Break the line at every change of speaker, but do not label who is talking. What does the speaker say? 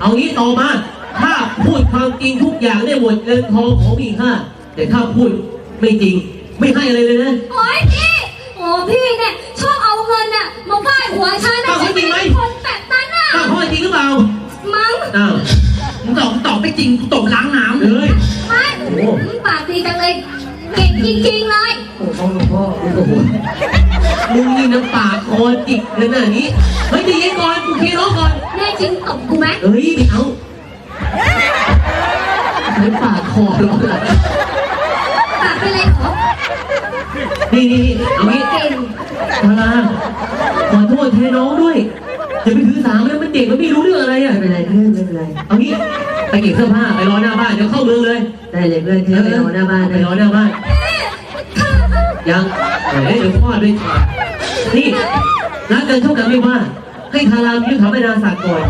เอางี้ต่อมา ถ้าพูดความจริงทุกอย่างได้หมดเงินทองของมีค่าแต่ถ้าพูดไม่จริง ไม่ให้อะไรเลยนะ
โอ้ยพี่ โอ้พี่เนี่ยชอบเอาเงินน่ะมาฟาดหัวฉันนะ
อ้าวจริงไหม
คนแบบนั้นน่ะ
อ้าวพ่อจริงหรือเปล่า
มั้ง
อ้าว
มึงตอบตอบไม่จริงกูตบล้างน้ำ
เฮ้ย
ไม่
โอ้
มึงปากดีจังเลย เก่งจริงๆเลย
โอ้โหหลวงพ่อโอ้โหมึงนี่น้ำปากคอจิกขนาดนี้เฮ้ยใจเย็นก่อนกูเคลียร์น้องก่อน
แน่จริงตบกูไหม
เฮ้ยไม่เอาใช้ปากคอหรอก
ปากเป็นไรเหรอ
นี่นี่นี่เอางี้
เก่ง
ทาราขอโทษแทนน้องด้วยอย่าไปถือสามันมันเด็กมันไม่รู้เรื่องอะไรอะ
ไม่เป็นไรเพื่อนไม่เป็นไร
เอางี้ไปเก็บเสื้อผ้าไปรอหน้าบ้านเดี๋ยวเข้าเมืองเลย
ได้เลยเพื่อนที่ไปรอหน้าบ้าน
ไป
นะ
รอหน้าบ้าน ยังเฮ้ยเดี๋ยวพ่อด้วยนี่รักกันเท่ากันไม่ว่า ให้คารามียุทธาไม่นาสาสตร์ก่อน